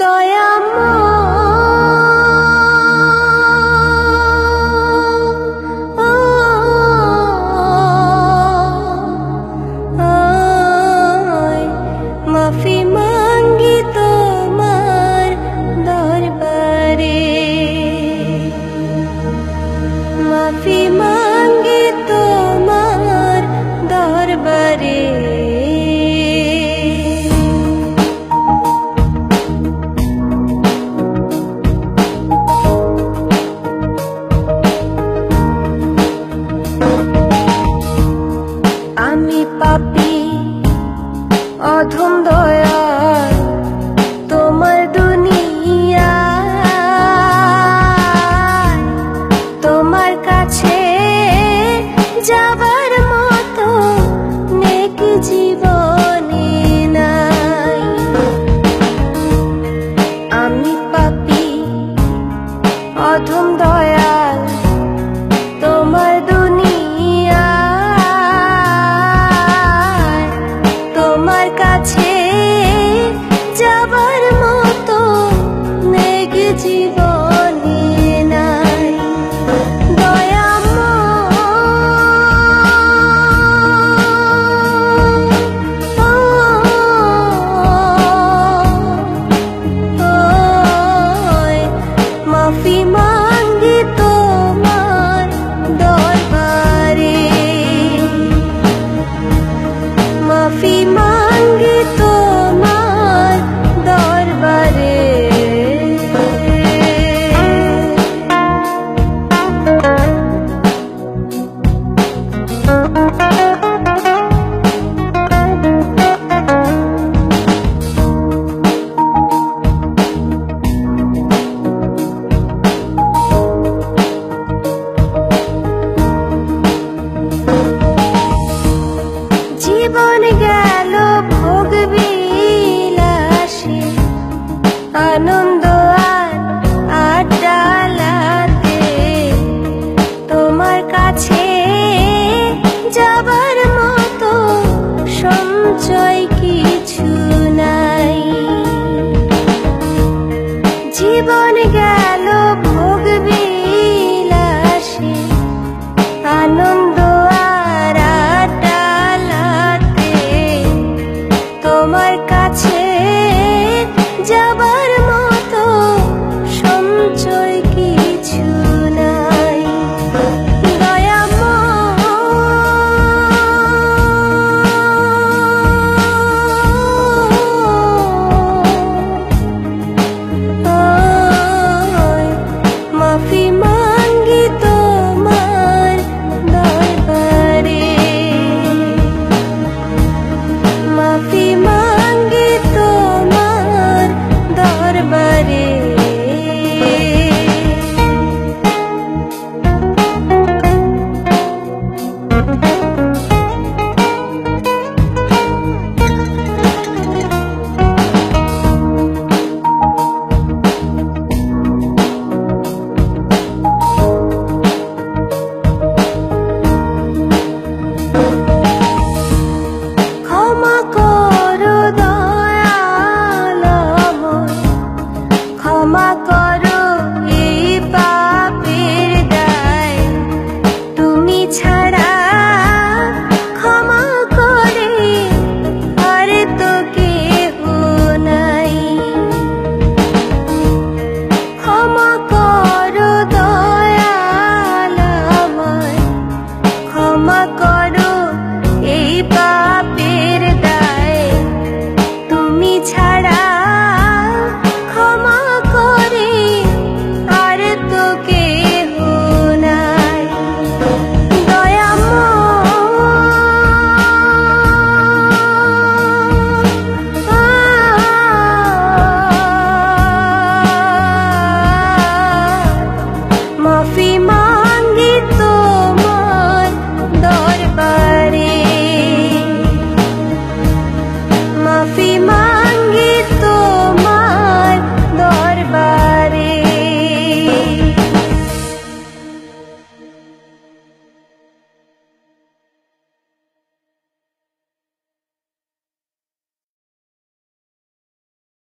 দয়া মা অধম দয়াল তোমার দুনিয়া তোমার কাছে coffee mug. জীবন গেল